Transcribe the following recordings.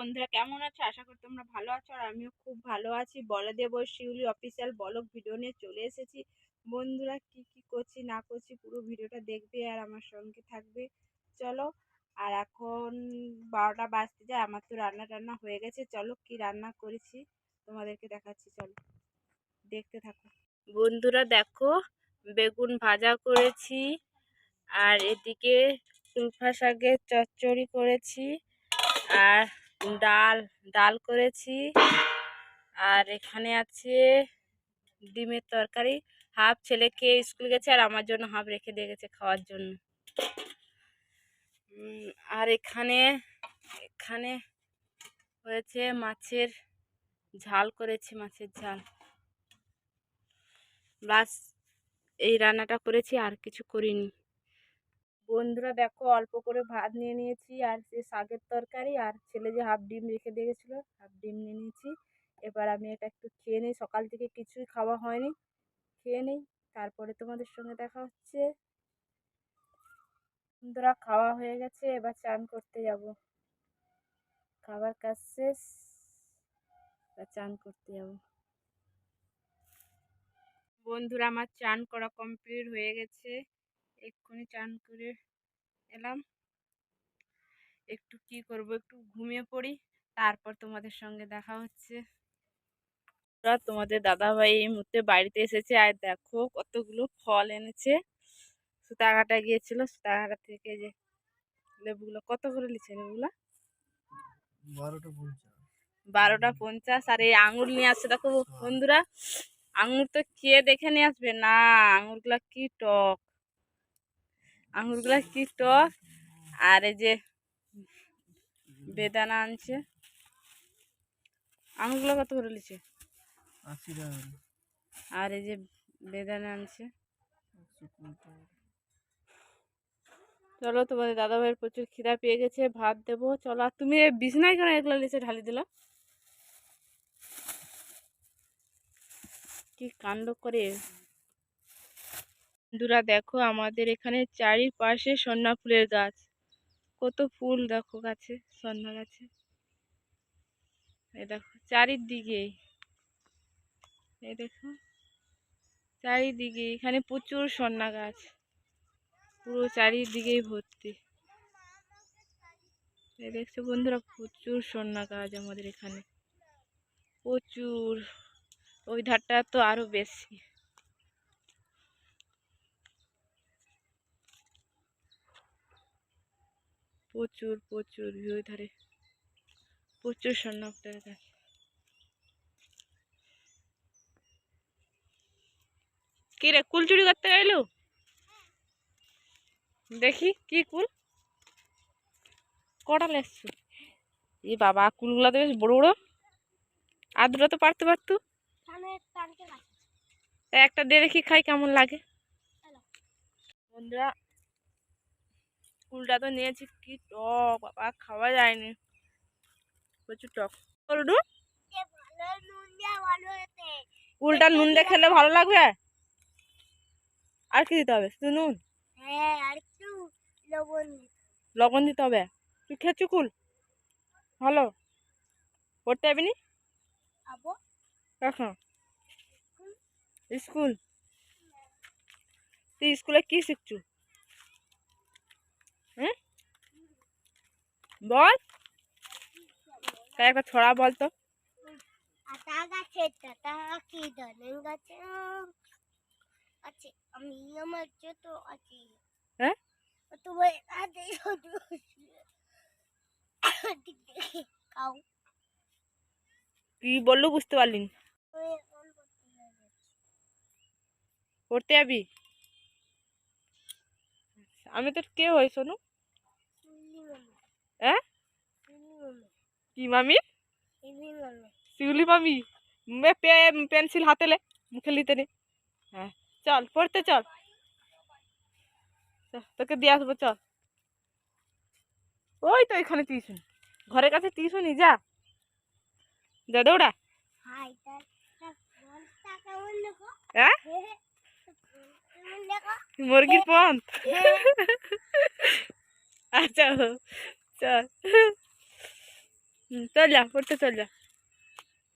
বন্ধুরা কেমন আছো? আশা করি তোমরা ভালো আছো আর আমিও খুব ভালো আছি। বলদেব ও শিউলি অফিসিয়াল ব্লগ ভিডিও নিয়ে চলে এসেছি। বন্ধুরা কি কি করছি, না করছি পুরো ভিডিওটা দেখবে আর আমার সঙ্গে থাকবে। চলো, আর এখন বারোটা বাজতে যায়, আমার তো রান্না টান্না হয়ে গেছে। চলো, কি রান্না করেছি তোমাদেরকে দেখাচ্ছি, চলো। দেখতে থাকো। বন্ধুরা দেখো, বেগুন ভাজা করেছি আর এদিকে সুলফা শাকের চচ্চড়ি করেছি। আর ডাল ডাল করেছি। আর এখানে আছে ডিমের তরকারি। হাফ ছেলেকে স্কুল গেছে আর আমার জন্য হাফ রেখে দিয়ে গেছে খাওয়ার জন্য। আর এখানে এখানে হয়েছে মাছের ঝাল করেছি, মাছের ঝাল। বাস এই রান্নাটা করেছি, আর কিছু করিনি। বন্ধুরা দেখো অল্প করে ভাত নিয়ে নিয়েছি, আর সে শাকের তরকারি, আর ছেলে যে হাফ ডিম রেখে দিয়ে গেছিল হাফ ডিম নিয়ে নিয়েছি। এবার আমি এটা একটু খেয়ে নিই, সকাল থেকে কিছুই খাওয়া হয়নি। খেয়ে নিই, তারপরে তোমাদের সঙ্গে দেখা হচ্ছে। বন্ধুরা খাওয়া হয়ে গেছে, এবার চান করতে যাব। খাবার কাজ শেষ, এবার চান করতে যাব। বন্ধুরা আমার চান করা কমপ্লিট হয়ে গেছে। এক্ষুনি চান করে এলাম। একটু কি করব একটু ঘুমিয়ে পড়ি তারপর তোমাদের সঙ্গে দেখা হচ্ছে। তোমাদের দাদাভাই এই মুহূর্তে বাড়িতে এসেছে আর দেখো কতগুলো ফল এনেছে। সুতাঘাটা গিয়েছিল সুতাঘাটা থেকে যে লেবুগুলো কত করে নিচ্ছে লেবুগুলো? বারোটা পঞ্চাশ। বারোটা পঞ্চাশ আর এই আঙুর নিয়ে আসছে। দেখো বন্ধুরা আঙুর তো খেয়ে দেখে নিয়ে আসবে। না আঙুরগুলা কি টক। আঙুরগুলা কি টক? আর এই যে বেদানা আনছে। আঙুরগুলো কত করে নিচ্ছে টাকা আর এই যে বেদানা আনছে। চলো তোমাদের দাদা ভাইয়ের প্রচুর খিদা পেয়ে গেছে ভাত দেবো। চলো আর তুমি বিছনায় কেন এগুলো লিচে ঢালি দিলা? কি কাণ্ড করে? বন্ধুরা দেখো আমাদের এখানে চারিপাশে সন্না ফুলের গাছ। কত ফুল দেখো গাছে, সন্না গাছে। এই দেখো, চারিদিকে। এই দেখো, চারিদিকে এখানে প্রচুর সন্না গাছ। পুরো চারিদিকেই ভর্তি। এই দেখছ বন্ধুরা, প্রচুর সন্না গাছ আমাদের এখানে। প্রচুর। ওই ধারটা তো আরও বেশি। প্রচুর প্রচুর ওই ধারে। প্রচুর ফুলের গাছ কি রে কুল চুরি করতে গেলো? দেখি কি কুল। কটা লেসছো এ বাবা কুলগুলা তো বেশ বড় বড়। আর দুটো তো পারতে পারতো। একটা দিয়ে দেখি খাই কেমন লাগে। বন্ধুরা কুলটা তো নিয়েছি, কি টক, বাবা, খাওয়া যায়নি। প্রচুর টক। করুডু কুলটা নুন দিয়ে খেলে ভালো লাগবে? আর কি দিতে হবে? শুধু নুন? লবণ দিতে হবে। তুই খেয়েছি কুল? ভালো? পড়তে যাবি নি? স্কুল? তুই স্কুলে কি শিখছু? হুম? বল। তাই একটা ছড়া বল তো। গাছে কি ধনের গাছে? আছে আমি আমার যত আছে। হ্যাঁ? আদে কি বলল বুঝতে পারলি। পড়তে যাবি? আমি তোর কে শিউলি মামি, হ্যাঁ কি মামি? শিউলি মামি। পেন্সিল হাতে লে মুখে লিতে নে। হ্যাঁ চল পড়তে চল। তোকে দিয়ে আসব চল। ওই তো এখানে টিউশন। ঘরের কাছে টিউশনই যা। যা দৌড়া। হ্যাঁ? মুরগির পন্থ। আচ্ছা চল চল যা, পড়তে চল যা।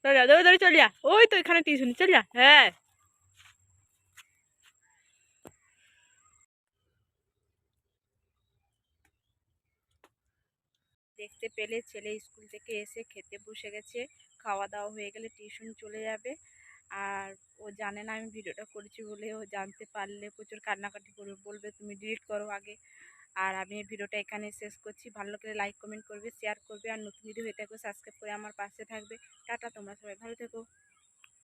চল যা দৌড়ে দৌড়ে চল যা। ওই তো এখানে টিউশন, চল যা হ্যাঁ। দেখতে পেলে ছেলে স্কুল থেকে এসে খেতে বসে গেছে, খাওয়া দাওয়া হয়ে গেলে টিউশন চলে যাবে। আর ও জানে না আমি ভিডিওটা করেছি বলে ও জানতে পারলে প্রচুর কান্নাকাটি করবে, বলবে তুমি ডিলিট করো আগে। আর আমি এই ভিডিওটা এখানে শেষ করছি। ভালো লাগলে লাইক কমেন্ট করবে শেয়ার করবে। আর নতুন যদি হয়ে থাকো সাবস্ক্রাইব করে আমার পাশে থাকবে। টাটা, তোমরা সবাই ভালো থেকো।